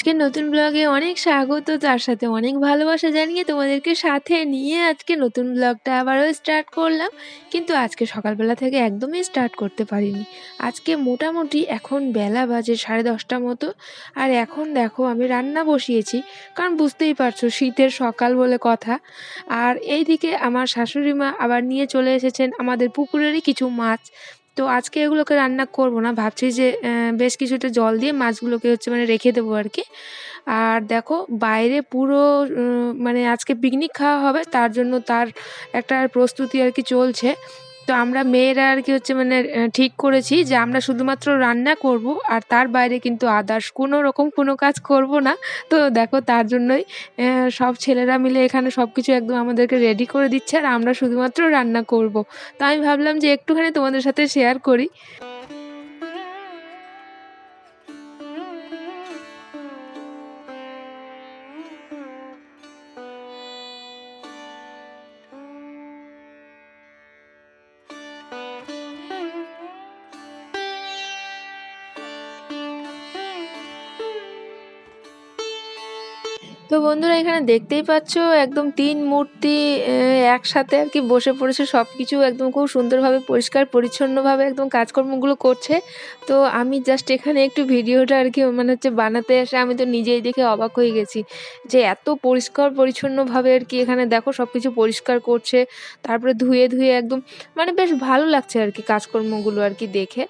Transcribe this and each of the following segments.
আজকের নতুন ব্লগে অনেক স্বাগত। তার সাথে অনেক ভালোবাসা জানিয়ে তোমাদেরকে সাথে নিয়ে আজকে নতুন ব্লগটা আবারও স্টার্ট করলাম। কিন্তু আজকে সকালবেলা থেকে একদমই স্টার্ট করতে পারিনি। আজকে মোটামুটি এখন বেলা বাজে সাড়ে দশটা মতো। আর এখন দেখো আমি রান্না বসিয়েছি। কারণ বুঝতেই পারছ শীতের সকাল বলে কথা। আর এইদিকে আমার শাশুড়ি মা আবার নিয়ে চলে এসেছেন আমাদের পুকুরেরই কিছু মাছ। তো আজকে এগুলোকে রান্না করব না। ভাবছি যে বেশ কিছুটা জল দিয়ে মাছগুলোকে হচ্ছে মানে রেখে দেবো আর কি। আর দেখো, বাইরে পুরো মানে আজকে পিকনিক খাওয়া হবে, তার জন্য তার একটা প্রস্তুতি আর কি চলছে। তো আমরা মেয়েরা আর কি হচ্ছে মানে ঠিক করেছি যে আমরা শুধুমাত্র রান্না করব আর তার বাইরে কিন্তু আদার্স কোনো রকম কোনো কাজ করব না। তো দেখো তার জন্যই সব ছেলেরা মিলে এখানে সব কিছু একদম আমাদেরকে রেডি করে দিচ্ছে আর আমরা শুধুমাত্র রান্না করব। তো আমি ভাবলাম যে একটুখানি তোমাদের সাথে শেয়ার করি। তো বন্ধুরা এখানে দেখতেই পাচ্ছ, একদম তিন মূর্তি একসাথে আর কি বসে পড়েছে। সব কিছু একদম খুব সুন্দরভাবে, পরিষ্কার, পরিচ্ছন্নভাবে একদম কাজকর্মগুলো করছে। তো আমি জাস্ট এখানে একটু ভিডিওটা আর কি মানে হচ্ছে বানাতে এসে আমি তো নিজেই দেখে অবাক হয়ে গেছি যে এত পরিষ্কার, পরিচ্ছন্নভাবে আর কি এখানে দেখো সব কিছু পরিষ্কার করছে। তারপরে ধুয়ে ধুয়ে একদম মানে বেশ ভালো লাগছে আর কি কাজকর্মগুলো আর কি দেখে।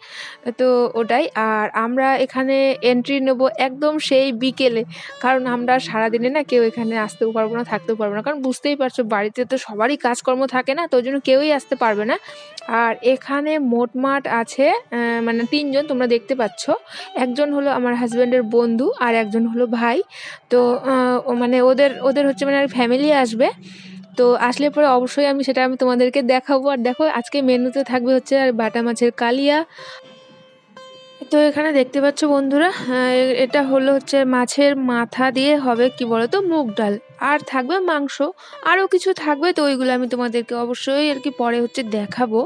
তো ওটাই, আর আমরা এখানে এন্ট্রি নেব একদম সেই বিকেলে, কারণ আমরা সারাদিনে না কেউ এখানে আসতেও পারব না, থাকতেও পারব না। কারণ বুঝতেই পারছ, বাড়িতে তো সবারই কাজকর্ম থাকে না, তো জন্য কেউই আসতে পারবে না। আর এখানে মোটমাট আছে মানে তিনজন তোমরা দেখতে পাচ্ছ। একজন হলো আমার হাজব্যান্ডের বন্ধু আর একজন হলো ভাই। তো মানে ওদের ওদের হচ্ছে মানে ফ্যামিলি আসবে। তো আসলে পরে অবশ্যই আমি সেটা আমি তোমাদেরকে দেখাবো। আর দেখো, আজকে মেনুতে থাকবে হচ্ছে আর বাটা মাছের কালিয়া। তো এখানে দেখতে পাচ্ছ বন্ধুরা এটা হলো হচ্ছে মাছের মাথা দিয়ে হবে কি বলতো, মুগ ডাল। আর থাকবে মাংস আরও কিছু থাকবে, তো ওইগুলো আমি তোমাদেরকে অবশ্যই আর কি পরে হচ্ছে দেখাবো।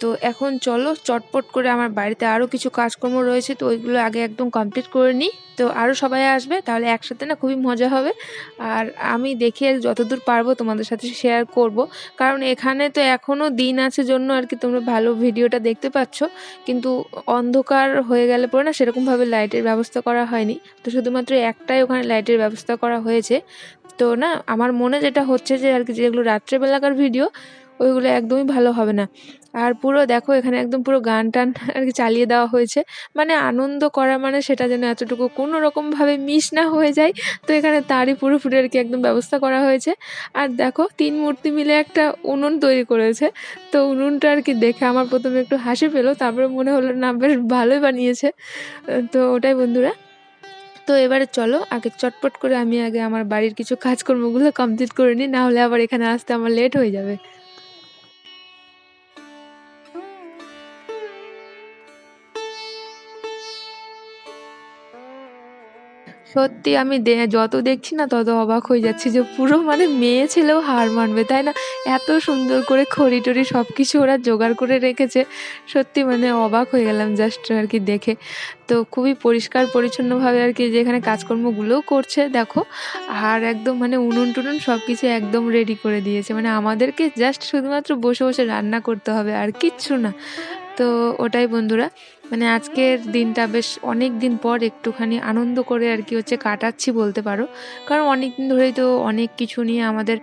তো এখন চলো, চটপট করে আমার বাড়িতে আরও কিছু কাজকর্ম রয়েছে, তো ওইগুলো আগে একদম কমপ্লিট করে নিই। তো আরও সবাই আসবে, তাহলে একসাথে না খুবই মজা হবে। আর আমি দেখি যতদূর পারব তোমাদের সাথে শেয়ার করব। কারণ এখানে তো এখনও দিন আছে জন্য আর কি তোমরা ভালো ভিডিওটা দেখতে পাচ্ছ। কিন্তু অন্ধকার হয়ে গেলে পরে না সেরকমভাবে লাইটের ব্যবস্থা করা হয়নি। তো শুধুমাত্র একটাই ওখানে লাইটের ব্যবস্থা করা হয়েছে। তো না, আমার মনে যেটা হচ্ছে যে আর কি, যেগুলো রাত্রেবেলাকার ভিডিও ওইগুলো একদমই ভালো হবে না। আর পুরো দেখো এখানে একদম পুরো গান টান আর কি চালিয়ে দেওয়া হয়েছে। মানে আনন্দ করা মানে সেটা যেন এতটুকু কোনো রকমভাবে মিস না হয়ে যায়। তো এখানে তারই পুরোপুরি আর কি একদম ব্যবস্থা করা হয়েছে। আর দেখো তিন মূর্তি মিলে একটা উনুন তৈরি করেছে। তো উনুনটা আর কি দেখে আমার প্রথমে একটু হাসি পেল, তারপরে মনে হলো না বেশ ভালোই বানিয়েছে। তো ওটাই বন্ধুরা। তো এবারে চলো আগে চটপট করে আমি আগে আমার বাড়ির কিছু কাজকর্মগুলো কমপ্লিট করে নিই না হলে আবার এখানে আসতে আমার লেট হয়ে যাবে। সত্যি আমি যত দেখছি না তত অবাক হয়ে যাচ্ছি যে পুরো মানে মেয়ে ছেলেও হার মানবে, তাই না? এত সুন্দর করে খড়ি টড়ি সব কিছু ওরা জোগাড় করে রেখেছে। সত্যি মানে অবাক হয়ে গেলাম জাস্ট আর কি দেখে। তো খুবই পরিষ্কার পরিচ্ছন্নভাবে আর কি যেখানে কাজকর্মগুলোও করছে, দেখো। আর একদম মানে উনুন টুনুন সব কিছু একদম রেডি করে দিয়েছে। মানে আমাদেরকে জাস্ট শুধুমাত্র বসে বসে রান্না করতে হবে, আর কিচ্ছু না। তো ওটাই বন্ধুরা। মানে আজকের দিনটা বেশ অনেক দিন পর একটুখানি আনন্দ করে আর কি হচ্ছে কাটাচ্ছি বলতে পারো। কারণ অনেক দিন ধরেই তো অনেক কিছু নিয়ে আমাদের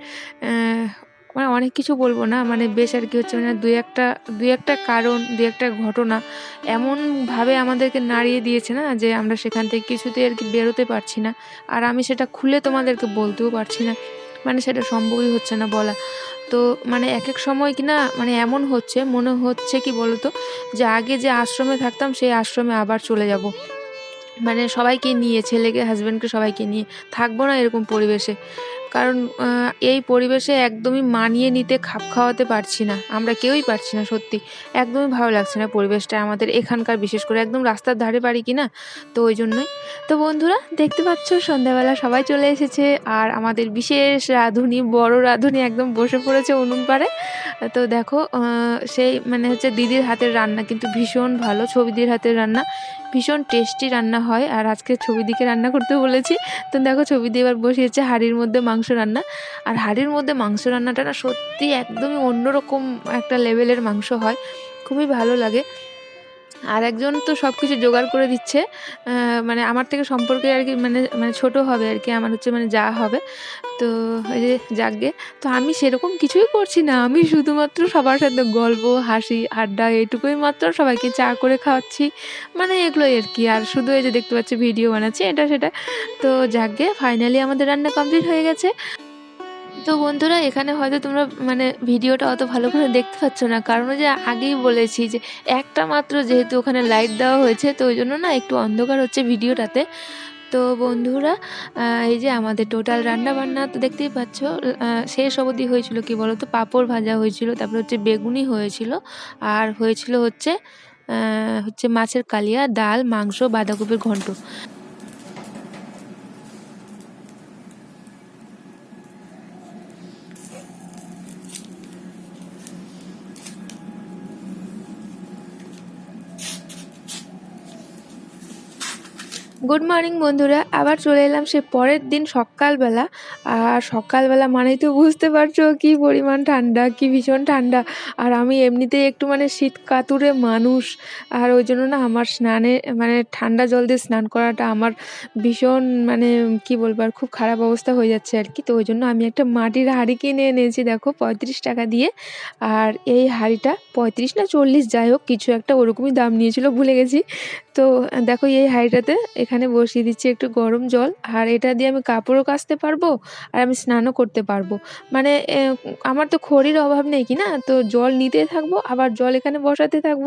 মানে অনেক কিছু বলব না মানে বেশ আর কি হচ্ছে মানে দুই একটা দুই একটা কারণ, দুই একটা ঘটনা এমনভাবে আমাদেরকে নাড়িয়ে দিয়েছে না যে আমরা সেখান থেকে কিছুতেই আর কি বেরোতে পারছি না। আর আমি সেটা খুলে তোমাদেরকে বলতেও পারছি না। মানে সেটা সম্ভবই হচ্ছে না বলা। তো মানে এক এক সময় কি না মানে এমন হচ্ছে, মনে হচ্ছে কি বলতো, যে আগে যে আশ্রমে থাকতাম সেই আশ্রমে আবার চলে যাব। মানে সবাইকে নিয়ে, ছেলেকে হাজব্যান্ডকে সবাইকে নিয়ে থাকব না এরকম পরিবেশে। কারণ এই পরিবেশে একদমই মানিয়ে নিতে খাপ খাওয়াতে পারছি না। আমরা কেউই পারছি না, সত্যি। একদমই ভালো লাগছে না পরিবেশটা আমাদের এখানকার, বিশেষ করে একদম রাস্তার ধারে বাড়ি কি না তো ওই জন্যই। তো বন্ধুরা, দেখতে পাচ্ছ, সন্ধ্যাবেলা সবাই চলে এসেছে। আর আমাদের বিশেষ রাঁধুনি, বড় রাঁধুনি একদম বসে পড়েছে উনুন পাড়ে। তো দেখো সেই মানে হচ্ছে দিদির হাতের রান্না কিন্তু ভীষণ ভালো ছবিদির হাতের রান্না। ভীষণ টেস্টি রান্না হয়। আর আজকে ছবি দিকে রান্না করতে বলেছি। তো দেখো, ছবি দিয়ে এবার বসিয়েছে হাঁড়ির মধ্যে মাংস রান্না। আর হাড়ির মধ্যে মাংস রান্নাটা না সত্যি একদমই অন্যরকম একটা লেভেলের মাংস হয়। খুবই ভালো লাগে। আর একজন তো সব কিছু জোগাড় করে দিচ্ছে। মানে আমার থেকে সম্পর্কে আর কি মানে মানে ছোটো হবে আর কি, আমার হচ্ছে মানে যা হবে। তো ওই যে যাকগে তো আমি সেরকম কিছুই করছি না। আমি শুধুমাত্র সবার সাথে গল্প, হাসি, আড্ডা এটুকুই মাত্র সবাইকে চা করে খাওয়াচ্ছি। মানে এগুলোই আর কি। আর শুধু এই যে দেখতে পাচ্ছি ভিডিও বানাচ্ছি, এটা সেটা। তো যাকগে ফাইনালি আমাদের রান্না কমপ্লিট হয়ে গেছে। তো বন্ধুরা, এখানে হয়তো তোমরা মানে ভিডিওটা অত ভালো করে দেখতে পাচ্ছ না। কারণ যে আগেই বলেছি যে, একটা মাত্র যেহেতু ওখানে লাইট দেওয়া হয়েছে, তো ওই জন্য না একটু অন্ধকার হচ্ছে ভিডিওটাতে। তো বন্ধুরা এই যে আমাদের টোটাল রান্না বান্না তো দেখতেই পাচ্ছ শেষ অবধি হয়েছিল কি বলো তো পাঁপড় ভাজা হয়েছিল, তারপরে হচ্ছে বেগুনি হয়েছিল, আর হয়েছিল হচ্ছে হচ্ছে মাছের কালিয়া, ডাল, মাংস, বাঁধাকপির ঘন্ট। গুড মর্নিং বন্ধুরা। আবার চলে এলাম সে পরের দিন সকালবেলা। আর সকালবেলা মানেই তো বুঝতে পারছ কী পরিমাণ ঠান্ডা, কী ভীষণ ঠান্ডা। আর আমি এমনিতেই একটু মানে শীত কাতুরে মানুষ। আর ওই জন্য না আমার স্নানে মানে ঠান্ডা জল দিয়ে স্নান করাটা আমার ভীষণ মানে কি বলব আর খুব খারাপ অবস্থা হয়ে যাচ্ছে আর কি। তো ওই জন্য আমি একটা মাটির হাঁড়ি কিনে এনেছি, দেখো, পঁয়ত্রিশ টাকা দিয়ে। আর এই হাঁড়িটা পঁয়ত্রিশ না চল্লিশ, যাই হোক, কিছু একটা ওরকমই দাম নিয়েছিল, ভুলে গেছি। তো দেখো এই হাঁড়িটাতে এখানে বসিয়ে দিচ্ছি একটু গরম জল, আর এটা দিয়ে আমি কাপড়ও কাচতে পারব, আর আমি স্নানও করতে পারব। মানে আমার তো খড়ির অভাব নেই কি না? তো জল নিতে থাকব, আবার জল এখানে বসাতে থাকব।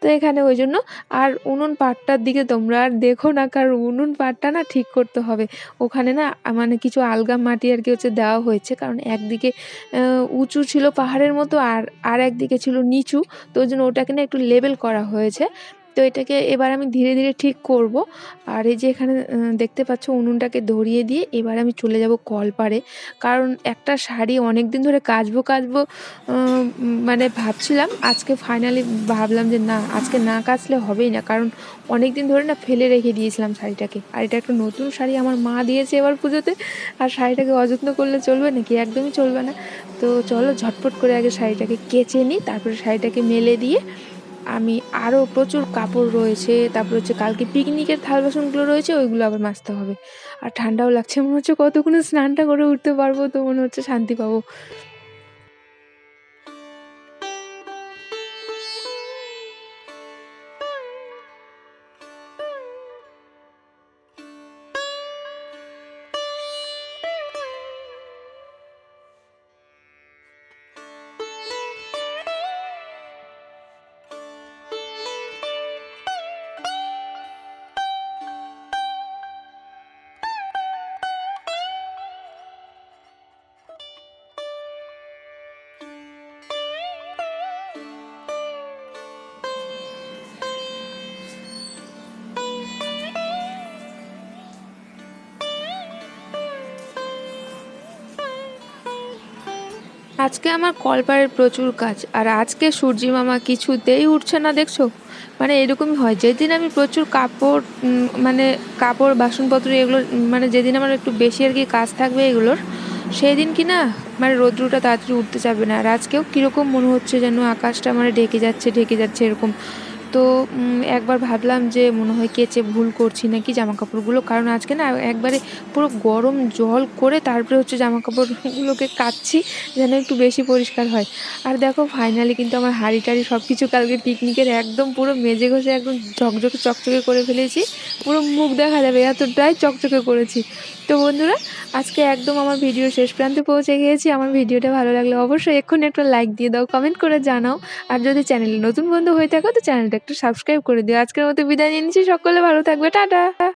তো এখানে ওই জন্য, আর উনুন পাটটার দিকে তোমরা আর দেখো না, কারণ উনুন পাটটা না ঠিক করতে হবে। ওখানে না মানে কিছু আলগা মাটি আর কি হচ্ছে দেওয়া হয়েছে, কারণ একদিকে উঁচু ছিল পাহাড়ের মতো, আর আর একদিকে ছিল নিচু। তো ওই জন্য ওটাকে না একটু লেবেল করা হয়েছে। তো এটাকে এবার আমি ধীরে ধীরে ঠিক করব। আর এই যে এখানে দেখতে পাচ্ছ উনুনটাকে ধরিয়ে দিয়ে এবার আমি চলে যাব কলপারে কারণ একটা শাড়ি অনেক দিন ধরে কাচবো কাচবো মানে ভাবছিলাম, আজকে ফাইনালি ভাবলাম যে না, আজকে না কাচলে হবেই না। কারণ অনেক দিন ধরে না ফেলে রেখে দিয়েছিলাম শাড়িটাকে। আর এটা একটা নতুন শাড়ি, আমার মা দিয়েছে এবার পুজোতে। আর শাড়িটাকে অযত্ন করলে চলবে নাকি? একদমই চলবে না। তো চলো ঝটপট করে আগে শাড়িটাকে কেচে নিই, তারপরে শাড়িটাকে মেলে দিয়ে আমি আরও প্রচুর কাপড় রয়েছে, তারপর হচ্ছে কালকে পিকনিকের থাল বাসনগুলো রয়েছে, ওইগুলো আবার মাজতে হবে। আর ঠান্ডাও লাগছে, মনে হচ্ছে কতক্ষণ স্নানটা করে উঠতে পারব, তো মনে হচ্ছে শান্তি পাবো। আজকে আমার কলপারের প্রচুর কাজ, আর আজকে সূর্যি মামা কিছুতেই উঠছে না, দেখছ? মানে এরকমই হয়, যেদিন আমি প্রচুর কাপড় মানে কাপড়, বাসনপত্র এগুলো মানে যেদিন আমার একটু বেশি আর কি কাজ থাকবে এগুলোর সেই দিন কি না মানে রৌদ্রটা তাড়াতাড়ি উঠতে চাবে না, আর আজকেও কীরকম মনে হচ্ছে যেন আকাশটা মানে ঢেকে যাচ্ছে ঢেকে যাচ্ছে এরকম। তো একবার ভাবলাম যে মনে হয় কেচে ভুল করছি নাকি জামা কাপড়গুলো কারণ আজকে না একবারে পুরো গরম জল করে তারপরে হচ্ছে জামা কাপড়গুলোকে কাচ্ছি যেন একটু বেশি পরিষ্কার হয়। আর দেখো ফাইনালি কিন্তু আমার হাঁড়ি টাড়ি সব কিছু কালকে পিকনিকের একদম পুরো মেজে ঘষে একদম ঝকঝকে চকচকে করে ফেলেছি। পুরো মুখ দেখা যাবে, এতটাই চকচকে করেছি। তো বন্ধুরা, আজকে একদম আমার ভিডিও শেষ প্রান্তে পৌঁছে গিয়েছি। আমার ভিডিওটা ভালো লাগলে অবশ্যই এক্ষুনি একটা লাইক দিয়ে দাও কমেন্ট করে জানাও। আর যদি চ্যানেলে নতুন বন্ধু হয়ে থাকো তো চ্যানেলটা একটু সাবস্ক্রাইব করে দিও। আজকের মতো বিদায় নিয়ে নিচ্ছি। সকলে ভালো থাকবে। টাটা।